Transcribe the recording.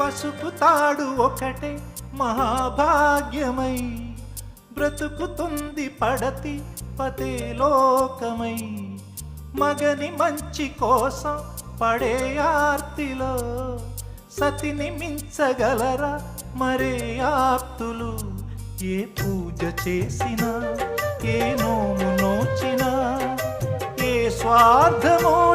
పసుపు తాడు ఒకటే మహాభాగ్యమై బ్రతుకుతుంది పడతి పతే లోకమై. మగని మంచి కోసం పడే ఆర్తిలో సతిని మించగలరా మరే ఆప్తులు? ఏ పూజ చేసినా ఏ నోము నోచినా ఏ స్వార్థమో